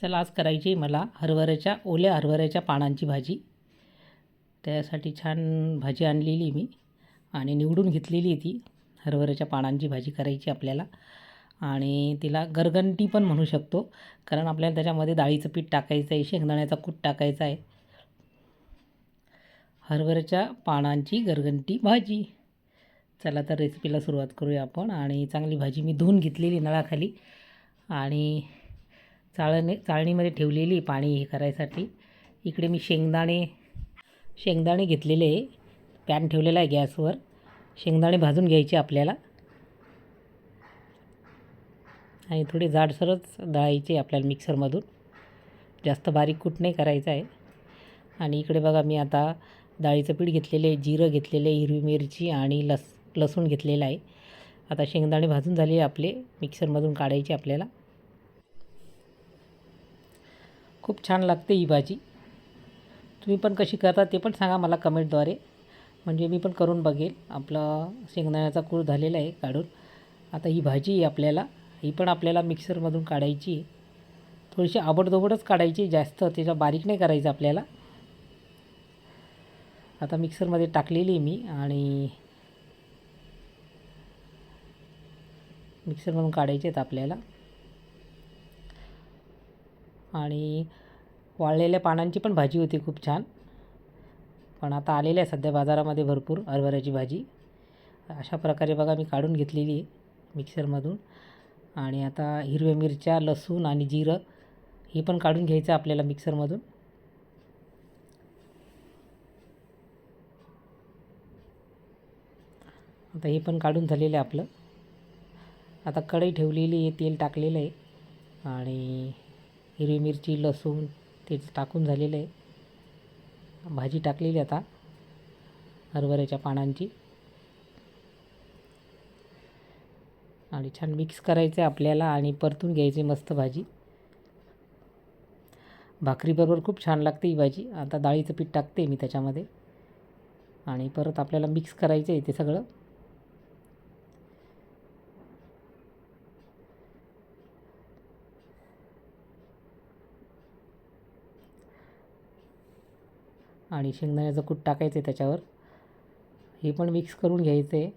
चला आज करायची आहे मला हरभऱ्याच्या ओल्या हरभऱ्याच्या पानांची भाजी. त्यासाठी छान भाजी आणलेली मी आणि निवडून घेतलेली ती. हरभऱ्याच्या पानांची भाजी करायची आपल्याला. आणि तिला गरगंटी पण म्हणू शकतो कारण आपल्याला त्याच्यामध्ये डाळीचं पीठ टाकायचं आहे शेंगदाण्याचा कूट टाकायचा आहे. हरभऱ्याच्या पानांची गरगंटी भाजी. चला तर रेसिपीला सुरुवात करूया आपण. आणि चांगली भाजी मी धुवून घेतलेली नळाखाली. आणि चाळणी चाळणीमध्ये ठेवलेली पाणी हे करायसाठी. इकडे मी शेंगदाणे शेंगदाणे घेतलेले आहे. पॅन ठेवलेला आहे गॅसवर. शेंगदाणे भाजून घ्यायचे आपल्याला. आणि थोडे जाडसरच दळायचे आपल्याला मिक्सरमधून. जास्त बारीक कूट नाही करायचं आहे. आणि इकडे बघा मी आता डाळीचं पीठ घेतलेले आहे जिरं घेतलेले आहे हिरवी मिरची आणि लस लसूण घेतलेलं आहे. आता शेंगदाणे भाजून झाले आपले मिक्सरमधून काढायचे आपल्याला. खूप छान लागते ही भाजी. तुम्ही पण कशी करता ते पण सांगा मला कमेंटद्वारे. म्हणजे मी पण करून बघेल. आपलं शेंगदाण्याचा कूळ झालेला आहे काढून. आता ही भाजी आहे आपल्याला. ही पण आपल्याला मिक्सरमधून काढायची आहे. थोडीशी आबडधोबडच काढायची जास्त. त्याचा बारीक नाही करायचं आपल्याला. आता मिक्सरमध्ये टाकलेली आहे मी आणि मिक्सरमधून काढायचे आहेत आपल्याला. आणि वाळलेल्या पानांची पण भाजी होती खूप छान. पण आता आलेली आहे सध्या बाजारामध्ये भरपूर हरभऱ्याची भाजी. अशा प्रकारे बघा मी काढून घेतलेली आहे मिक्सरमधून. आणि आता हिरव्या मिरच्या लसूण आणि जिरं हे पण काढून घ्यायचं आपल्याला मिक्सरमधून. आता हे पण काढून झालेलं आहे आपलं. आता कढई ठेवलेली आहे तेल टाकलेलं आहे. आणि हिरवी मिरची लसूण ते टाकून झालेलं आहे. भाजी टाकलेली आता हरभऱ्याच्या पानांची. आणि छान मिक्स करायचं आहे आपल्याला आणि परतून घ्यायची मस्त भाजी. भाकरीबरोबर खूप छान लागते ही भाजी. आता डाळीचं पीठ टाकते मी त्याच्यामध्ये. आणि परत आपल्याला मिक्स करायचं आहे ते सगळं. आणि शेंगदाण्याचं कूट टाकायचं आहे त्याच्यावर. हे पण मिक्स करून घ्यायचं आहे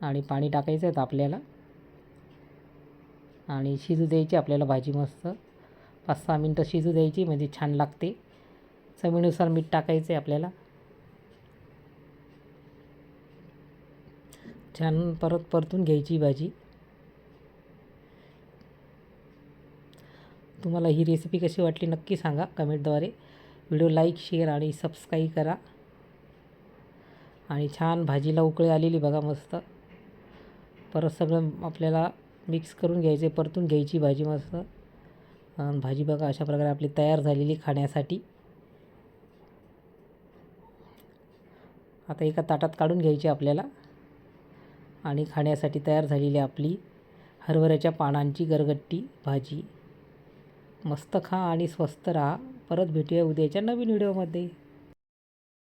आणि पाणी टाकायचं आहे आपल्याला. आणि शिजू द्यायची आपल्याला भाजी मस्त. पाच सहा मिनटं शिजू द्यायची म्हणजे छान लागते. चवीनुसार मीठ टाकायचं आहे आपल्याला. छान परत परतून घ्यायची भाजी. तुम्हाला ही रेसिपी कशी वाटली नक्की सांगा कमेंटद्वारे. व्हिडिओ लाईक शेअर आणि सबस्क्राईब करा. आणि छान भाजीला उकळी आलेली बघा मस्त. परत सगळं आपल्याला मिक्स करून घ्यायचे परतून घ्यायची भाजी मस्त. भाजी बघा अशा प्रकारे आपली तयार झालेली खाण्यासाठी. आता एका ताटात काढून घ्यायची आपल्याला. आणि खाण्यासाठी तयार झालेली आपली हरभऱ्याच्या पानांची गरगट्टी भाजी. मस्त खा आणि स्वस्त राहा. परत भेटूया उद्याच्या नवीन व्हिडिओमध्ये.